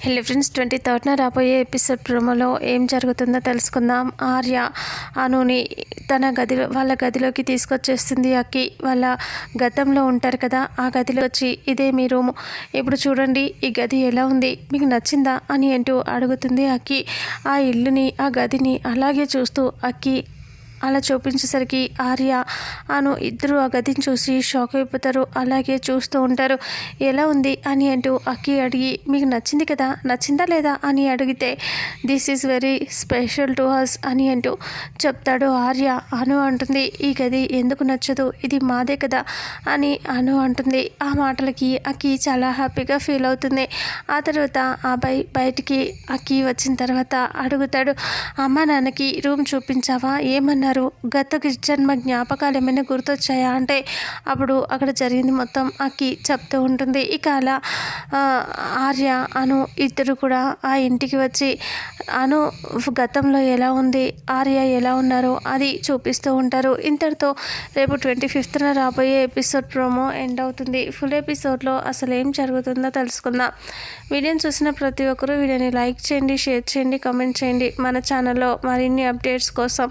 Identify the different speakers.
Speaker 1: హెల్లీ friends twenty థర్డ్న రాబోయే episode ప్రోమోలో ఏం జరుగుతుందో తెలుసుకుందాం. ఆర్య అనుని తన గదిలో వాళ్ళ గదిలోకి తీసుకొచ్చేస్తుంది అక్కి. వాళ్ళ గతంలో ఉంటారు కదా ఆ గదిలో వచ్చి ఇదే మీ రూము. ఇప్పుడు చూడండి ఈ గది ఎలా ఉంది? మీకు నచ్చిందా? అని అంటూ అడుగుతుంది అక్కి. ఆ ఇల్లుని ఆ గదిని అలాగే చూస్తూ అక్కి అలా చూపించేసరికి ఆర్య అను ఇద్దరు ఆ గదిని చూసి షాక్ అయిపోతారు. అలాగే చూస్తూ ఉంటారు. ఎలా ఉంది? అని అంటూ అక్కి అడిగి మీకు నచ్చింది కదా? నచ్చిందా లేదా? అని అడిగితే this is very special to us అని అంటూ చెప్తాడు ఆర్య. అను అంటుంది ఈ గది ఎందుకు నచ్చదు? ఇది మాదే కదా? అని అను అంటుంది. ఆ మాటలకి అక్కి చాలా హ్యాపీగా ఫీల్ అవుతుంది. ఆ తర్వాత ఆ బై బయటికి అక్కి వచ్చిన తర్వాత అడుగుతాడు అమ్మ నాన్నకి రూమ్ చూపించావా? ఏమన్నారు? గత జన్మ జ్ఞాపకాలు ఏమైనా గుర్తొచ్చాయా? అంటే అప్పుడు అక్కడ జరిగింది మొత్తం అక్కి చెప్తూ ఉంటుంది. ఇక అలా ఆర్య అను ఇద్దరు కూడా ఆ ఇంటికి వచ్చి అను గతంలో ఎలా ఉంది? ఆర్య ఎలా ఉన్నారో? అది చూపిస్తూ ఉంటారు. ఇంతటితో రేపు ట్వంటీ ఫిఫ్త్న రాబోయే ఎపిసోడ్ ప్రోమో ఎండ్ అవుతుంది. ఫుల్ ఎపిసోడ్లో అసలు ఏం జరుగుతుందో తెలుసుకుందాం. వీడియోని చూసిన ప్రతి ఒక్కరూ వీడియోని లైక్ చేయండి షేర్ చేయండి కామెంట్ చేయండి. మన ఛానల్లో మరిన్ని అప్డేట్స్ కోసం